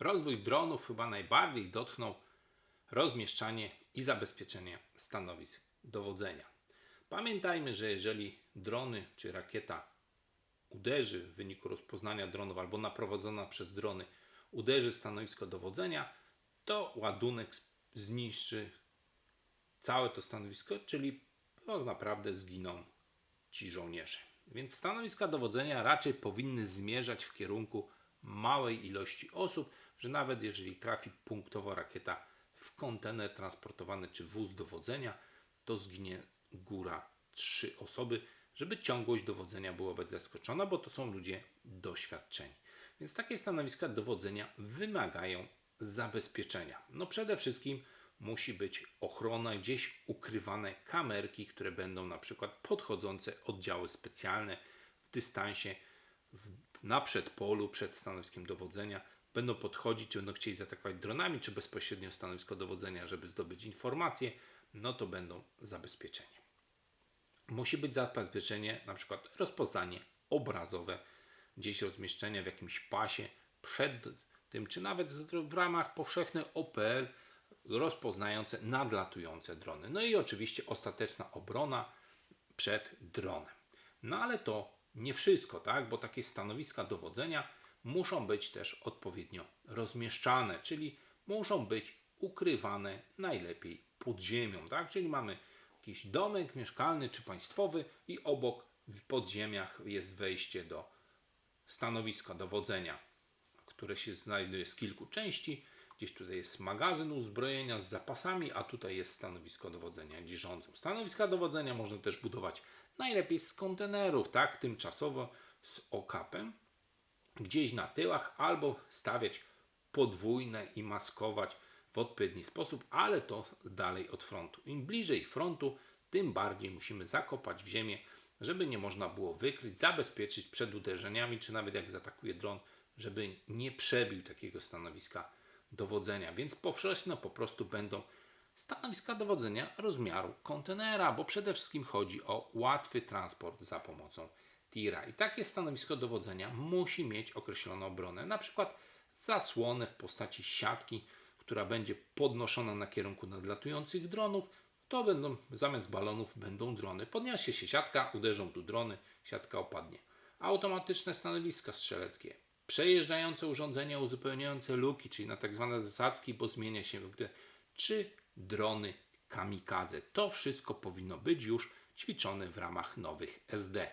Rozwój dronów chyba najbardziej dotknął rozmieszczanie i zabezpieczenie stanowisk dowodzenia. Pamiętajmy, że jeżeli drony czy rakieta uderzy w wyniku rozpoznania dronów albo naprowadzona przez drony uderzy w stanowisko dowodzenia, to ładunek zniszczy całe to stanowisko, czyli tak naprawdę zginą ci żołnierze. Więc stanowiska dowodzenia raczej powinny zmierzać w kierunku małej ilości osób, że nawet jeżeli trafi punktowo rakieta w kontener transportowany czy wóz dowodzenia, to zginie góra trzy osoby, żeby ciągłość dowodzenia była zaskoczona, bo to są ludzie doświadczeni. Więc takie stanowiska dowodzenia wymagają zabezpieczenia. No przede wszystkim musi być ochrona, gdzieś ukrywane kamerki, które będą na przykład podchodzące oddziały specjalne w dystansie w, na przedpolu, przed stanowiskiem dowodzenia. Będą podchodzić, czy będą chcieli zaatakować dronami, czy bezpośrednio stanowisko dowodzenia, żeby zdobyć informacje, no to będą zabezpieczenie musi być zabezpieczenie, na przykład rozpoznanie obrazowe, gdzieś rozmieszczenie w jakimś pasie przed tym, czy nawet w ramach powszechnej OPL rozpoznające nadlatujące drony. No i oczywiście ostateczna obrona przed dronem. No ale to nie wszystko, tak? Bo takie stanowiska dowodzenia muszą być też odpowiednio rozmieszczane, czyli muszą być ukrywane najlepiej pod ziemią, tak? Czyli mamy jakiś domek mieszkalny czy państwowy i obok w podziemiach jest wejście do stanowiska dowodzenia, które się znajduje z kilku części. Gdzieś tutaj jest magazyn uzbrojenia z zapasami, a tutaj jest stanowisko dowodzenia, gdzie rządzą. Stanowiska dowodzenia można też budować najlepiej z kontenerów, tak, tymczasowo z okapem, gdzieś na tyłach, albo stawiać podwójne i maskować w odpowiedni sposób, ale to dalej od frontu. Im bliżej frontu, tym bardziej musimy zakopać w ziemię, żeby nie można było wykryć, zabezpieczyć przed uderzeniami, czy nawet jak zaatakuje dron, żeby nie przebił takiego stanowiska dowodzenia. Więc powszechne po prostu będą stanowiska dowodzenia rozmiaru kontenera, bo przede wszystkim chodzi o łatwy transport za pomocą tira. I takie stanowisko dowodzenia musi mieć określoną obronę, na przykład zasłonę w postaci siatki, która będzie podnoszona na kierunku nadlatujących dronów, to będą zamiast balonów będą drony. Podniesie się siatka, uderzą tu drony, siatka opadnie. Automatyczne stanowiska strzeleckie, przejeżdżające urządzenia uzupełniające luki, czyli na tak zwane zasadzki, bo zmienia się w grę, czy drony kamikadze. To wszystko powinno być już ćwiczone w ramach nowych SD.